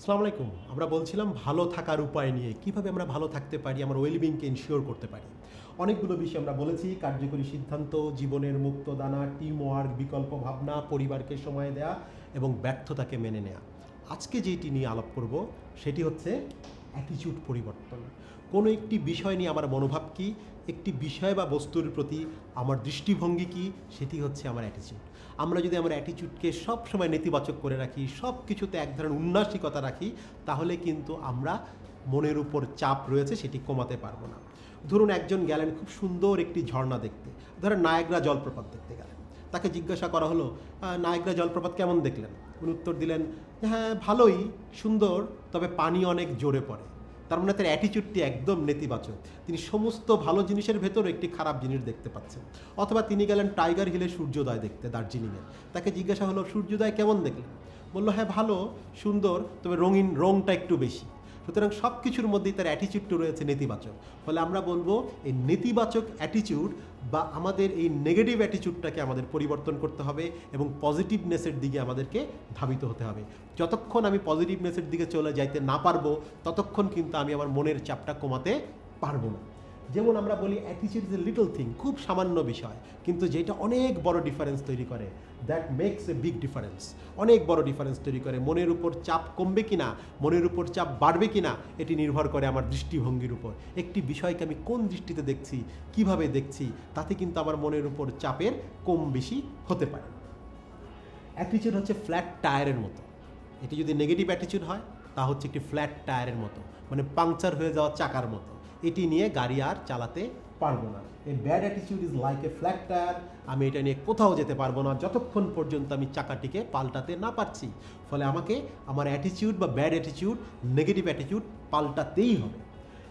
আসসালামু আলাইকুম। আমরা বলছিলাম ভালো থাকার উপায় নিয়ে, কীভাবে আমরা ভালো থাকতে পারি, আমার ওয়েলবিংকে ইনশিওর করতে পারি। অনেকগুলো বিষয় আমরা বলেছি, কার্যকরী সিদ্ধান্ত, জীবনের মুক্ত দানা টিম ওয়ার্ক বিকল্প ভাবনা, পরিবারকে সময় দেয়া এবং ব্যর্থতাকে মেনে নেয়া। আজকে যেটি নিয়ে আলাপ করব, সেটি হচ্ছে অ্যাটিটিউড পরিবর্তন। কোনো একটি বিষয় নিয়ে আমার মনোভাব কী? একটি বিষয় বা বস্তুর প্রতি আমার দৃষ্টিভঙ্গি কী? সেটি হচ্ছে আমার অ্যাটিটিউড আমরা যদি আমার অ্যাটিটিউডকে সবসময় নেতিবাচক করে রাখি সব কিছুতে এক ধরনের উন্নাসিকতা রাখি তাহলে কিন্তু আমরা মনের উপর চাপ রয়েছে সেটি কমাতে পারব না। ধরুন একজন গেলেন খুব সুন্দর একটি ঝর্ণা দেখতে। ধরেন নায়গ্রা জলপ্রপাত দেখতে গেলেন। তাকে জিজ্ঞাসা করা হলো "আহ, নায়গ্রা জলপ্রপাত কেমন দেখলেন? উনি উত্তর দিলেন হ্যাঁ ভালোই, সুন্দর, তবে পানি অনেক জোরে পড়ে। তার মানে তার অ্যাটিচিউডটি একদম নেতিবাচক। তিনি সমস্ত ভালো জিনিসের ভেতর একটি খারাপ জিনিস দেখতে পাচ্ছেন। অথবা তিনি গেলেন টাইগার হিলে সূর্যোদয় দেখতে দার্জিলিংয়ে। তাকে জিজ্ঞাসা হলো, সূর্যোদয় কেমন দেখলেন বলল হ্যাঁ ভালো, সুন্দর, তবে রঙিন রঙটা একটু বেশি। সুতরাং সব কিছুর মধ্যেই তার অ্যাটিচিউডটা রয়েছে নেতিবাচক। ফলে আমরা বলব, এই নেতিবাচক অ্যাটিচিউড বা আমাদের এই নেগেটিভ অ্যাটিচিউডটাকে আমাদের পরিবর্তন করতে হবে এবং পজিটিভনেসের দিকে আমাদেরকে ধাবিত হতে হবে। যতক্ষণ আমি পজিটিভনেসের দিকে চলে যাইতে না পারব, ততক্ষণ কিন্তু আমি আমার মনের চাপটা কমাতে পারব না। যেমন আমরা বলি অ্যাটিচিউড ইজ এ লিটল থিং খুব সামান্য বিষয়, কিন্তু যেটা অনেক বড় ডিফারেন্স তৈরি করে that makes a big difference অনেক বড় ডিফারেন্স তৈরি করে, মনের উপর চাপ কমবে কি না মনের উপর চাপ বাড়বে কি না এটি নির্ভর করে আমার দৃষ্টিভঙ্গির উপর। একটি বিষয়কে আমি কোন দৃষ্টিতে দেখছি, কীভাবে দেখছি, তাতে কিন্তু আমার মনের উপর চাপের কম বেশি হতে পারে। অ্যাটিচিউড হচ্ছে ফ্ল্যাট টায়ারের মতো। এটি যদি নেগেটিভ অ্যাটিচিউড হয়, তা হচ্ছে একটি ফ্ল্যাট টায়ারের মতো মানে পাংচার হয়ে যাওয়া চাকার মতো। এটি নিয়ে গাড়ি আর চালাতে পারব না। এই bad অ্যাটিচিউড is like a flat tyre আমি এটা নিয়ে কোথাও যেতে পারব না। যতক্ষণ পর্যন্ত আমি চাকাটিকে পাল্টাতে না পারছি। ফলে আমাকে আমার অ্যাটিচিউড বা ব্যাড অ্যাটিচিউড নেগেটিভ অ্যাটিচিউড পাল্টাতেই হবে।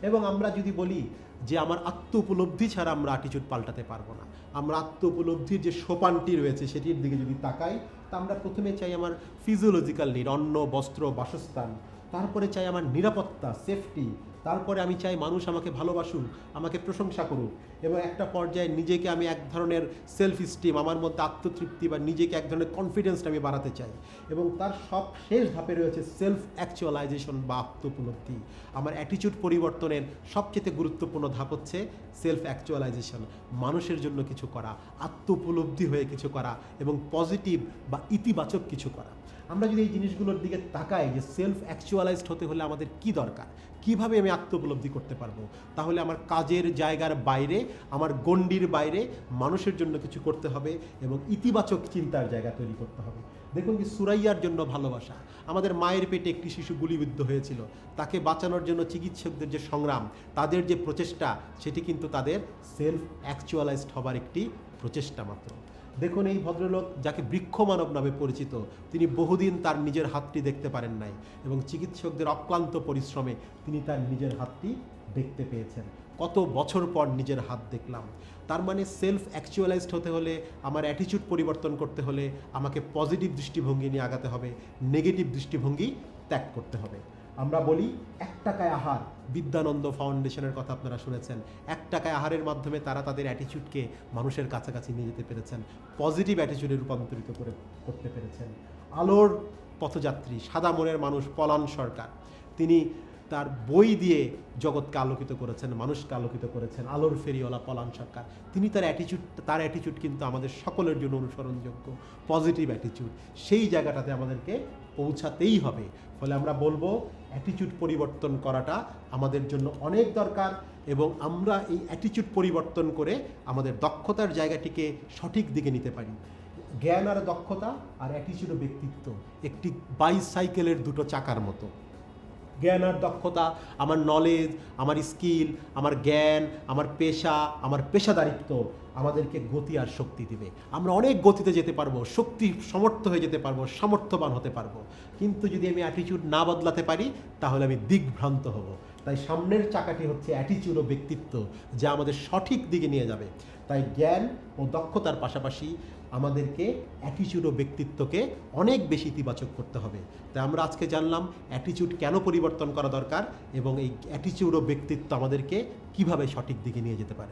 এবং আমরা যদি বলি যে আমার আত্ম উপলব্ধি ছাড়া আমরা অ্যাটিচিউড পাল্টাতে পারব না। আমরা আত্ম উপলব্ধির যে সোপানটি রয়েছে, সেটির দিকে যদি তাকাই, তা আমরা প্রথমে চাই আমার ফিজিওলজিক্যাল নিড অন্ন, বস্ত্র, বাসস্থান। তারপরে চাই আমার নিরাপত্তা সেফটি তারপরে আমি চাই মানুষ আমাকে ভালোবাসুক, আমাকে প্রশংসা করুক এবং একটা পর্যায়ে নিজেকে আমি এক ধরনের সেলফ স্টিম আমার মধ্যে আত্মতৃপ্তি বা নিজেকে এক ধরনের কনফিডেন্সটা আমি বাড়াতে চাই এবং তার সব শেষ ধাপে রয়েছে সেলফ অ্যাকচুয়ালাইজেশন বা আত্ম উপলব্ধি আমার অ্যাটিচিউড পরিবর্তনের সবচেয়ে গুরুত্বপূর্ণ ধাপ হচ্ছে সেলফ অ্যাকচুয়ালাইজেশন মানুষের জন্য কিছু করা আত্ম উপলব্ধি হয়ে কিছু করা এবং পজিটিভ বা ইতিবাচক কিছু করা। আমরা যদি এই জিনিসগুলোর দিকে তাকাই যে সেলফ অ্যাকচুয়ালাইজড হতে হলে আমাদের কি দরকার? কীভাবে আমি আত্ম উপলব্ধি করতে পারব? তাহলে আমার কাজের জায়গার বাইরে, আমার গণ্ডির বাইরে মানুষের জন্য কিছু করতে হবে এবং ইতিবাচক চিন্তার জায়গা তৈরি করতে হবে। দেখুন কি, সুরাইয়ার জন্য ভালোবাসা। আমাদের মায়ের পেটে একটি শিশু গুলিবিদ্ধ হয়েছিল। তাকে বাঁচানোর জন্য চিকিৎসকদের যে সংগ্রাম, তাদের যে প্রচেষ্টা, সেটি কিন্তু তাদের সেলফ অ্যাকচুয়ালাইজড হবার একটি প্রচেষ্টা মাত্র। দেখুন এই ভদ্রলোক যাকে বৃক্ষ মানব নামে পরিচিত, তিনি বহুদিন তার নিজের হাতটি দেখতে পারেন নাই এবং চিকিৎসকদের অক্লান্ত পরিশ্রমে তিনি তার নিজের হাতটি দেখতে পেয়েছেন। কত বছর পর নিজের হাত দেখলাম। তার মানে সেলফ অ্যাকচুয়ালাইজড হতে হলে, আমার অ্যাটিচিউড পরিবর্তন করতে হলে আমাকে পজিটিভ দৃষ্টিভঙ্গি নিয়ে আগাতে হবে নেগেটিভ দৃষ্টিভঙ্গি ত্যাগ করতে হবে। আমরা বলি এক টাকায় আহার। বিদ্যানন্দ ফাউন্ডেশনের কথা আপনারা শুনেছেন। এক টাকায় আহারের মাধ্যমে তারা তাদের অ্যাটিচিউডকে মানুষের কাছাকাছি নিয়ে যেতে পেরেছেন। পজিটিভ অ্যাটিচিউডে রূপান্তরিত করে করতে পেরেছেন। আলোর পথযাত্রী, সাদা মনের মানুষ পলান সরকার। তিনি তার বই দিয়ে জগৎকে আলোকিত করেছেন, মানুষকে আলোকিত করেছেন, আলোর ফেরিওয়ালা পলান সরকার। তিনি তার অ্যাটিচিউড তার অ্যাটিচিউড কিন্তু আমাদের সকলের জন্য অনুসরণযোগ্য পজিটিভ অ্যাটিচিউড সেই জায়গাটাতে আমাদেরকে পৌঁছাতেই হবে। ফলে আমরা বলব অ্যাটিচিউড পরিবর্তন করাটা আমাদের জন্য অনেক দরকার এবং আমরা এই অ্যাটিচিউড পরিবর্তন করে আমাদের দক্ষতার জায়গাটিকে সঠিক দিকে নিতে পারি। জ্ঞান আর দক্ষতা আর অ্যাটিচিউড ব্যক্তিত্ব, একটি বাইসাইকেলের দুটো চাকার মতো। জ্ঞান আর দক্ষতা আমার নলেজ আমার স্কিল আমার জ্ঞান আমার পেশা আমার পেশাদারিত্ব। আমাদেরকে গতি আর শক্তি দিবে। আমরা অনেক গতিতে যেতে পারব, শক্তি সমর্থ হয়ে যেতে পারব, সামর্থ্যবান হতে পারব। কিন্তু যদি আমি অ্যাটিচিউড না বদলাতে পারি, তাহলে আমি দিগ্ভ্রান্ত হব। তাই সামনের চাকাটি হচ্ছে অ্যাটিচিউড ও ব্যক্তিত্ব, যা আমাদের সঠিক দিকে নিয়ে যাবে। তাই জ্ঞান ও দক্ষতার পাশাপাশি আমাদেরকে অ্যাটিচিউড ও ব্যক্তিত্বকে অনেক বেশি ইতিবাচক করতে হবে। তাই আমরা আজকে জানলাম অ্যাটিচিউড কেন পরিবর্তন করা দরকার এবং এই অ্যাটিচিউড ও ব্যক্তিত্ব আমাদেরকে কীভাবে সঠিক দিকে নিয়ে যেতে পারে।